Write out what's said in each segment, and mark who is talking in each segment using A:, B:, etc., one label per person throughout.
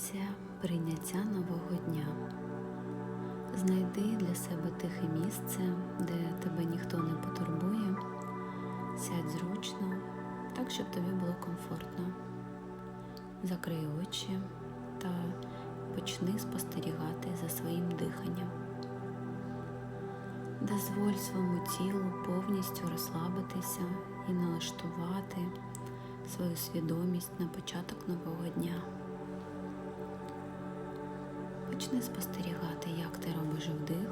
A: Медитація прийняття нового дня. Знайди для себе тихе місце, де тебе ніхто не потурбує. Сядь зручно, так, щоб тобі було комфортно. Закрий очі та почни спостерігати за своїм диханням. Дозволь своєму тілу повністю розслабитися і налаштувати свою свідомість на початок нового дня. Почни спостерігати, як ти робиш вдих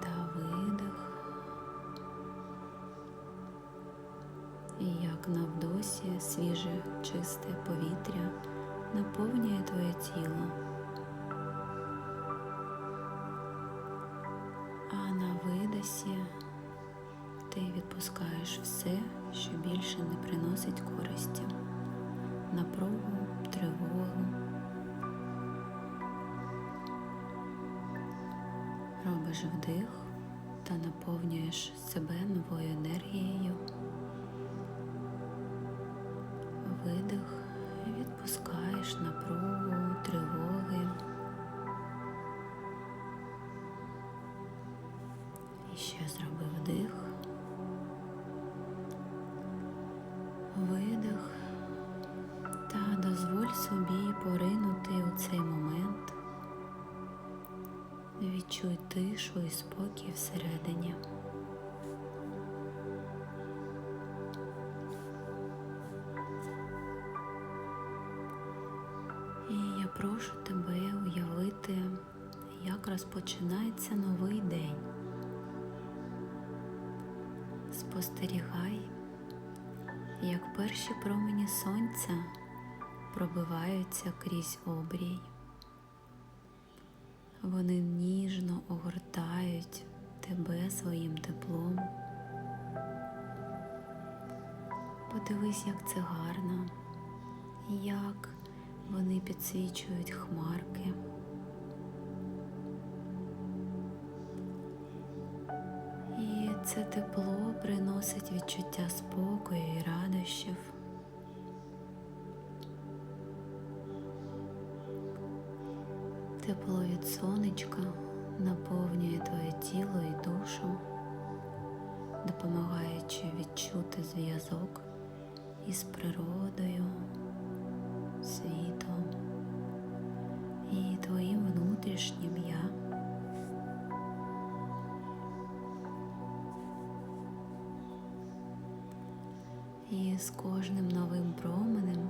A: та видих, і як навдосі свіже чисте повітря наповнює твоє тіло. А на видосі ти відпускаєш все, що більше не приносить користі, напругу, тривогу. Робиш вдих та наповнюєш себе новою енергією. Видих, відпускаєш напругу, тривоги. І ще зроби вдих. Видих та дозволь собі Відчуй тишу і спокій всередині. І я прошу тебе уявити, як розпочинається новий день. Спостерігай, як перші промені сонця пробиваються крізь обрій. Вони ніжно огортають тебе своїм теплом. Подивись, як це гарно, як вони підсвічують хмарки. І це тепло приносить відчуття Тепло від сонечка наповнює твоє тіло і душу, допомагаючи відчути зв'язок із природою, світом і твоїм внутрішнім я. І з кожним новим променем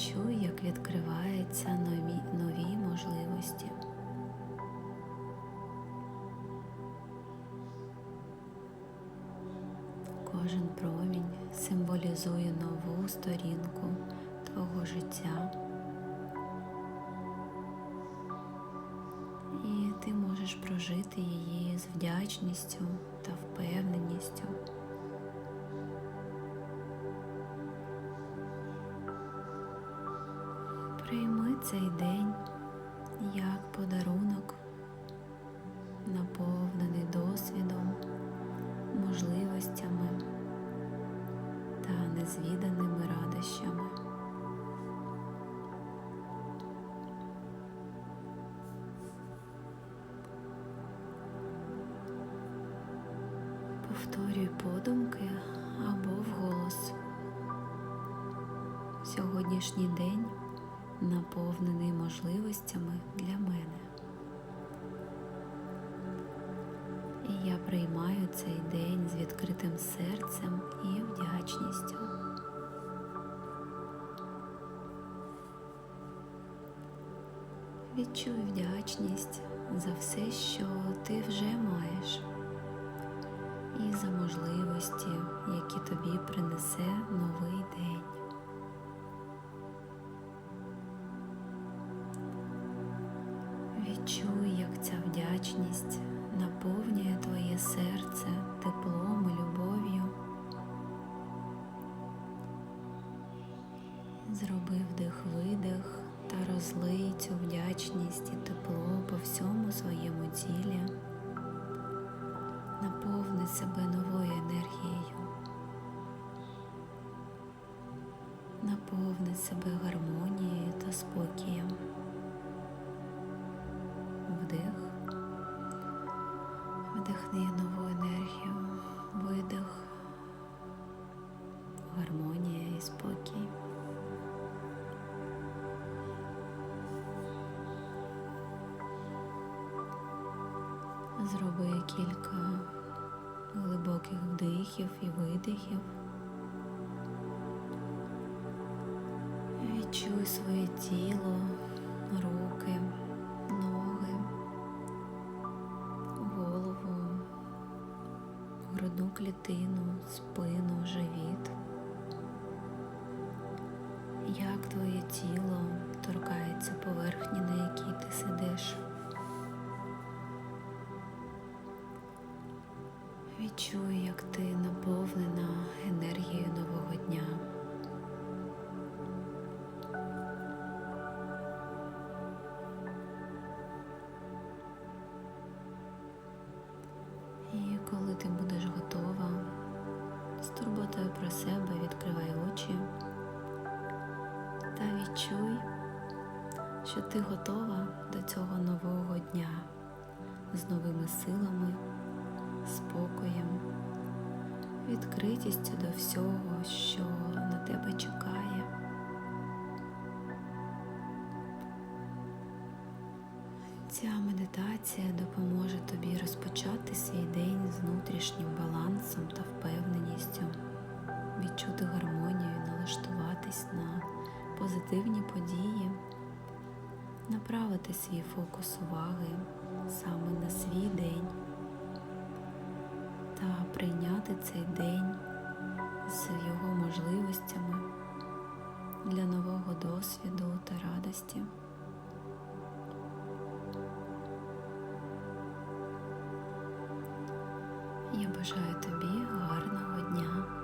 A: відчуй, як відкриваються нові, нові можливості. Кожен промінь символізує нову сторінку твого життя. І ти можеш прожити її з вдячністю та впевненістю. Цей день як подарунок, наповнений досвідом, можливостями та незвіданими радощами. Повторюй подумки або вголос. Сьогоднішній день наповнений можливостями для мене. І я приймаю цей день з відкритим серцем і вдячністю. Відчуй вдячність за все, що ти вже маєш, і за можливості, які тобі принесе новий день. Відчуй, як ця вдячність наповнює твоє серце теплом і любов'ю. Зроби вдих-видих та розлий цю вдячність і тепло Вдих. Вдихни нову енергію, видих, гармонія і спокій. Зроби кілька глибоких вдихів і видихів. Відчуй своє тіло, руки, спину, Що ти готова до цього нового дня з новими силами, спокоєм, відкритістю до всього, що на тебе чекає. Ця медитація допоможе тобі розпочати свій день з внутрішнім балансом та впевненістю, відчути гармонію, налаштуватись на позитивні події, направити свій фокус уваги саме на свій день та прийняти цей день з його можливостями для нового досвіду та радості. Я бажаю тобі гарного дня.